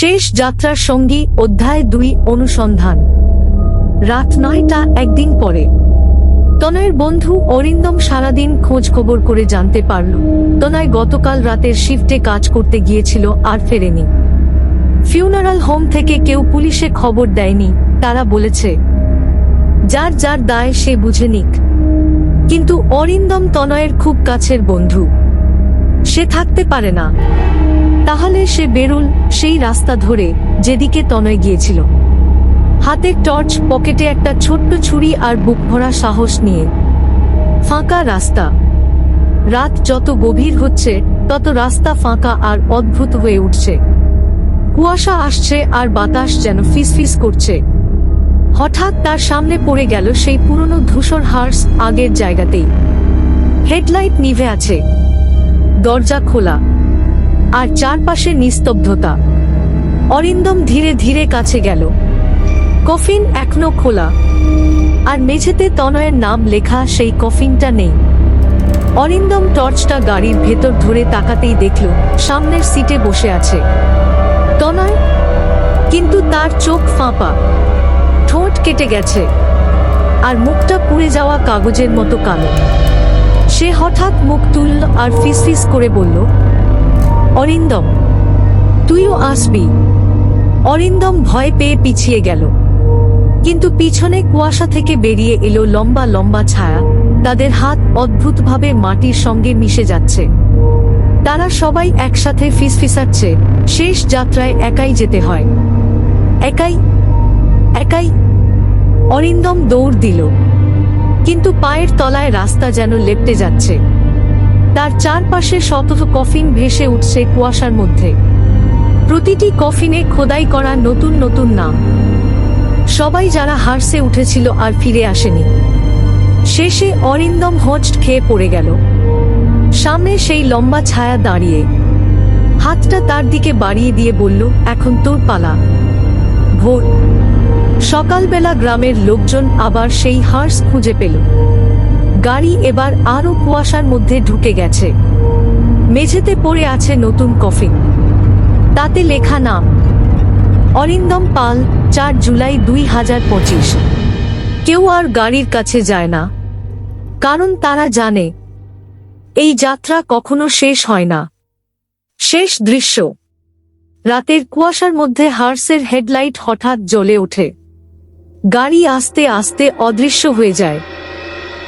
শেষ যাত্রার সঙ্গী অধ্যায় দুই, অনুসন্ধান। রাত নয়টা একদিন পরে। তনয়ের বন্ধু অরিন্দম সারাদিন খোঁজ খবর করে জানতে পারল, তনয় গতকাল রাতের শিফটে কাজ করতে গিয়েছিল আর ফেরেনি। ফিউনারাল হোম থেকে কেউ পুলিশে খবর দেয়নি, তারা বলেছে, যার যার দায় সে বুঝে নিক। কিন্তু অরিন্দম তনয়ের খুব কাছের বন্ধু। সে থাকতে পারে না। তাহলে সে বেরুল সেই রাস্তা ধরে যেদিকে তনয় গিয়েছিল। হাতে টর্চ পকেটে একটা ছোট্ট ছুরি আর বুক ভরা সাহস নিয়ে। ফাঁকা রাস্তা। রাত যত গভীর হচ্ছে, তত রাস্তা ফাঁকা আর অদ্ভুত হয়ে উঠছে। কুয়াশা আসছে আর বাতাস যেন ফিসফিস করছে। হঠাৎ তার সামনে পড়ে গেল সেই পুরনো ধূসর হার্স আগের জায়গাতেই। হেডলাইট নিভে আছে। দরজা খোলা। আর চারপাশে নিস্তব্ধতা। অরিন্দম ধীরে ধীরে কাছে গেল। কফিন এখনও খোলা। আর মেঝেতে তনয়ের নাম লেখা সেই কফিনটা নেই। অরিন্দম টর্চটা গাড়ির ভেতর ধরে তাকাতেই দেখল, সামনের সিটে বসে আছে। তনয়, কিন্তু তার চোখ ফাঁপা। ঠোঁট কেটে গেছে। আর মুখটা পুড়ে যাওয়া কাগজের মতো কালো। সে হঠাৎ মুখ তুলল আর ফিসফিস করে বলল অরিন্দম, তুইও আসবি। অরিন্দম ভয় পেয়ে পিছিয়ে গেল। কিন্তু পিছনে কুয়াশা থেকে বেরিয়ে এলো লম্বা লম্বা ছায়া। তাদের হাত অদ্ভুতভাবে মাটির সঙ্গে মিশে যাচ্ছে। তারা সবাই একসাথে ফিসফিসাচ্ছে। শেষ যাত্রায় একাই যেতে হয়। একাই একাই অরিন্দম দৌড় দিল। কিন্তু পায়ের তলায় রাস্তা যেন লেপটে যাচ্ছে। তার চারপাশে শত কফিন ভেসে উঠছে কুয়াশার মধ্যে। প্রতিটি কফিনে খোদাই করা নতুন নতুন নাম। সবাই যারা হারসে উঠেছিল আর ফিরে আসেনি। শেষে অরিন্দম হোঁচট খেয়ে পড়ে গেল। সামনে সেই লম্বা ছায়া দাঁড়িয়ে। হাতটা তার দিকে বাড়িয়ে দিয়ে বলল, এখন তোর পালা। ভোর। সকালবেলা গ্রামের লোকজন আবার সেই হার্স খুঁজে পেল। গাড়ি এবার আরও কুয়াশার মধ্যে ঢুকে গেছে। মেঝেতে পড়ে আছে নতুন কফিন। তাতে লেখা নাম, অরিন্দম পাল, চার জুলাই দুই হাজার পঁচিশ। কেউ আর গাড়ির কাছে যায় না, কারণ তারা জানে, এই যাত্রা কখনো শেষ হয় না। শেষ দৃশ্য, রাতের কুয়াশার মধ্যে হার্সের হেডলাইট হঠাৎ জ্বলে ওঠে। গাড়ি আস্তে আস্তে অদৃশ্য হয়ে যায়।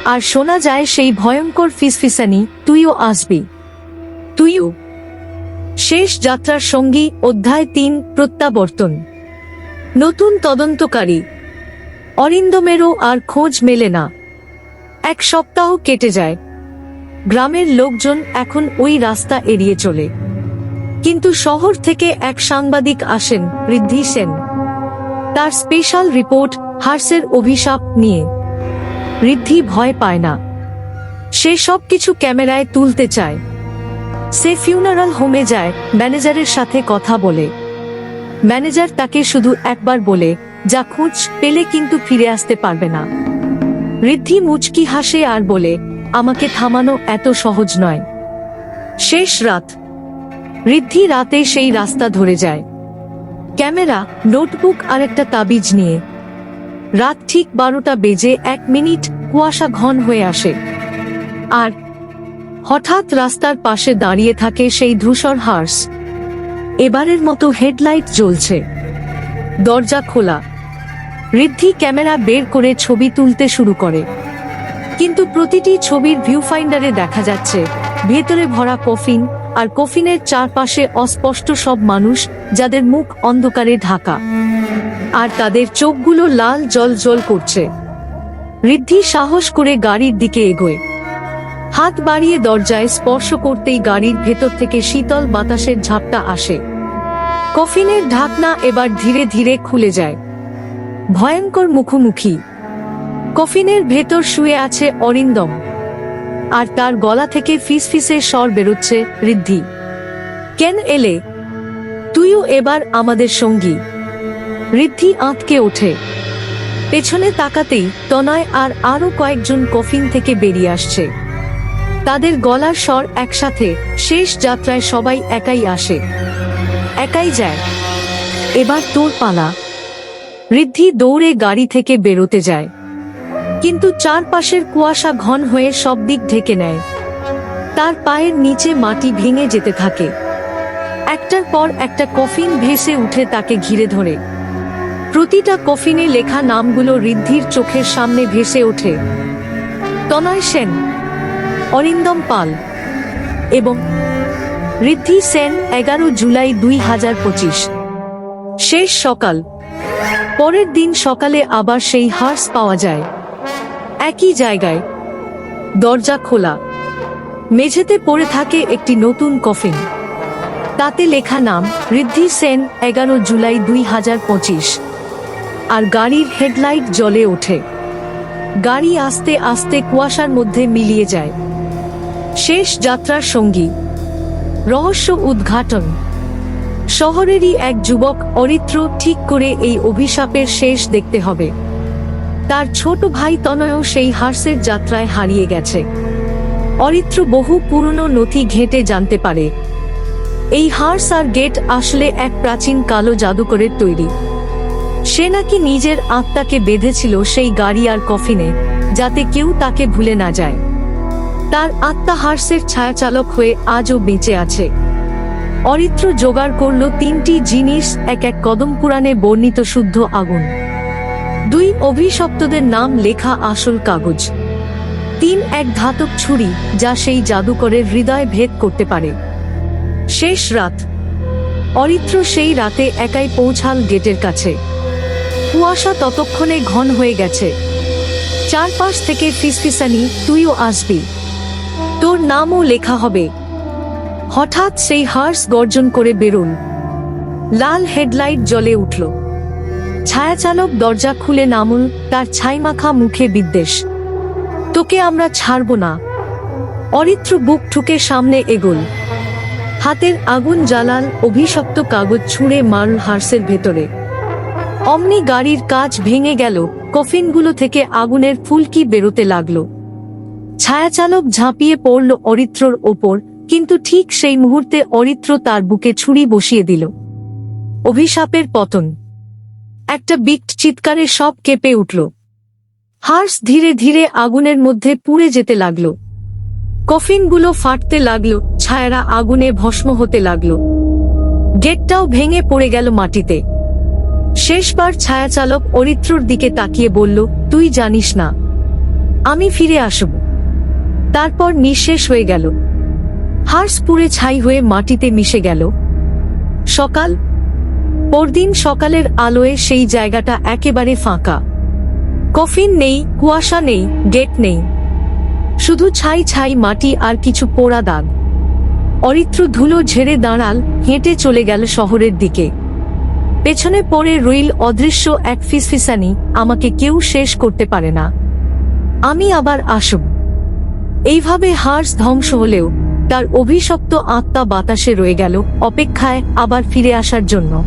আর শোনা যায় সেই ভয়ঙ্কর ফিসফিসানি, তুইও আসবি। তুইও। শেষ যাত্রার সঙ্গী, অধ্যায় তিন, প্রত্যাবর্তন। নতুন তদন্তকারী। অরিন্দমেরও আর খোঁজ মেলে না। এক সপ্তাহ কেটে যায়। গ্রামের লোকজন এখন ওই রাস্তা এড়িয়ে চলে। কিন্তু শহর থেকে এক সাংবাদিক আসেন, ঋদ্ধি সেন। তার স্পেশাল রিপোর্ট, হার্সের অভিশাপ নিয়ে। ঋদ্ধি ভয় পায় না। সে সব কিছু ক্যামেরায় তুলতে চায়। সে ফিউনারাল হোমে যায় ম্যানেজারের সাথে কথা বলে। ম্যানেজার তাকে শুধু একবার বলে, যা খুঁজ পেলে কিন্তু ফিরে আসতে পারবে না। ঋদ্ধি মুচকি হাসে আর বলে, আমাকে থামানো এত সহজ নয়। শেষ রাত। ঋদ্ধি রাতে সেই রাস্তা ধরে যায়। ক্যামেরা, নোটবুক আর একটা তাবিজ নিয়ে। রাত ঠিক বারোটা বেজে এক মিনিট কুয়াশা ঘন হয়ে আসে। আর হঠাৎ রাস্তার পাশে দাঁড়িয়ে থাকে সেই ধূসর হার্স। এবারের মতো হেডলাইট জ্বলছে। দরজা খোলা। ঋদ্ধি ক্যামেরা বের করে ছবি তুলতে শুরু করে। কিন্তু প্রতিটি ছবির ভিউ ফাইন্ডারে দেখা যাচ্ছে, ভেতরে ভরা কফিন আর কফিনের চারপাশে অস্পষ্ট সব মানুষ যাদের মুখ অন্ধকারে ঢাকা। আর তাদের চোখগুলো লাল জল জল করছে। ঋদ্ধি সাহস করে গাড়ির দিকে এগোয়। হাত বাড়িয়ে দরজায় স্পর্শ করতেই গাড়ির ভেতর থেকে শীতল বাতাসের ঝাপটা আসে। কফিনের ঢাকনা এবার ধীরে ধীরে খুলে যায়। ভয়ঙ্কর মুখোমুখি। কফিনের ভেতর শুয়ে আছে অরিন্দম। আর তার গলা থেকে ফিসফিসের স্বর বেরোচ্ছে ঋদ্ধি। কেন এলে? তুইও এবার আমাদের সঙ্গী। ঋদ্ধি আঁতকে ওঠে। পেছনে তাকাতেই তনয় আর আরও কয়েকজন কফিন থেকে বেরিয়ে আসছে। তাদের গলার স্বর একসাথে শেষ যাত্রায় সবাই একাই আসে। একাই যায়। এবার তোর পালা ঋদ্ধি দৌড়ে গাড়ি থেকে বেরোতে যায়। কিন্তু চারপাশের কুয়াশা ঘন হয়ে সব দিক ঢেকে নেয়। তার পায়ের নিচে মাটি ভেঙে যেতে থাকে। একটার পর একটা কফিন ভেসে উঠে তাকে ঘিরে ধরে। প্রতিটা কফিনে লেখা নামগুলো ঋদ্ধির চোখের সামনে ভেসে ওঠে। তনয় সেন, অরিন্দম পাল এবং ঋদ্ধি সেন এগারো জুলাই দুই হাজার পঁচিশ। শেষ সকাল। পরের দিন সকালে আবার সেই হার্স পাওয়া যায়। একই জায়গায়। দরজা খোলা। মেঝেতে পড়ে থাকে একটি নতুন কফিন। তাতে লেখা নাম, ঋদ্ধি সেন এগারো জুলাই দুই হাজার পঁচিশ। আর গাড়ির হেডলাইট জ্বলে ওঠে। গাড়ি আস্তে আস্তে কুয়াশার মধ্যে মিলিয়ে যায়। শেষ যাত্রার সঙ্গী। রহস্য উদ্ঘাটন। শহরেরই এক যুবক অরিত্র ঠিক করে এই অভিশাপের শেষ দেখতে হবে। তার ছোট ভাই তনয়ও সেই হার্সের যাত্রায় হারিয়ে গেছে। অরিত্র বহু পুরনো নথি ঘেঁটে জানতে পারে। এই হার্স আর গেট আসলে এক প্রাচীন কালো জাদুকরের তৈরি। সে নাকি নিজের আত্মাকে বেঁধেছিল সেই গাড়ি আর কফিনে, যাতে কেউ তাকে ভুলে না যায়। তার আত্মা হার্সের ছায়াচালক হয়ে আজও বেঁচে আছে। অরিত্র জোগাড় করল তিনটি জিনিস, এক এক কদম পুরাণে বর্ণিত শুদ্ধ আগুন। দুই অভিশপ্তদের নাম লেখা আসল কাগজ। তিন এক ধাতব ছুরি, যা সেই জাদুকরের হৃদয় ভেদ করতে পারে। শেষ রাত। অরিত্র সেই রাতে একাই পৌঁছাল গেটের কাছে। কুয়াশা ততক্ষণে ঘন হয়ে গেছে। চারপাশ থেকে ফিসফিসানি, তুইও আসবি। তোর নামও লেখা হবে। হঠাৎ সেই হার্স গর্জন করে বেরুন। লাল হেডলাইট জ্বলে উঠল। ছায়াচালক দরজা খুলে নামুল তার ছাইমাখা মুখে বিদ্বেষ। তোকে আমরা ছাড়ব না। অরিত্র বুক ঠুকে সামনে এগোল। হাতের আগুন জ্বালাল অভিশপ্ত কাগজ ছুঁড়ে মারল হার্সের ভেতরে। অমনি গাড়ির কাজ ভেঙে গেল, কফিনগুলো থেকে আগুনের ফুলকি বেরোতে লাগল। ছায়াচালক ঝাঁপিয়ে পড়ল অরিত্রর ওপর, কিন্তু ঠিক সেই মুহূর্তে অরিত্র তার বুকে ছুরি বসিয়ে দিল। অভিশাপের পতন। একটা বিক্ট চিৎকারে সব কেঁপে উঠল। হার্স ধীরে ধীরে আগুনের মধ্যে পুড়ে যেতে লাগল। কফিনগুলো ফাটতে লাগল, ছায়ারা আগুনে ভস্ম হতে লাগল। গেটটাও ভেঙে পড়ে গেল মাটিতে। শেষবার ছায়াচালক অরিত্রর দিকে তাকিয়ে বলল, তুই জানিস না, আমি ফিরে আসব। তারপর নিঃশেষ হয়ে গেল। হার্স পুড়ে ছাই হয়ে মাটিতে মিশে গেল। সকাল। পরদিন সকালের আলোয় সেই জায়গাটা একেবারে ফাঁকা। কফিন নেই, কুয়াশা নেই, গেট নেই। শুধু ছাই ছাই মাটি আর কিছু পোড়া দাগ। অরিত্র ধুলো ঝেড়ে দাঁড়াল, হেঁটে চলে গেল শহরের দিকে। পেছনে পড়ে রইল অদৃশ্য এক ফিসফিসানি, আমাকে কেউ শেষ করতে পারে না। আমি আবার আসব। এইভাবে হার্স ধ্বংস হলেও, তার অভিশপ্ত আত্মা বাতাসে রয়ে গেল, অপেক্ষায় আবার ফিরে আসার জন্য।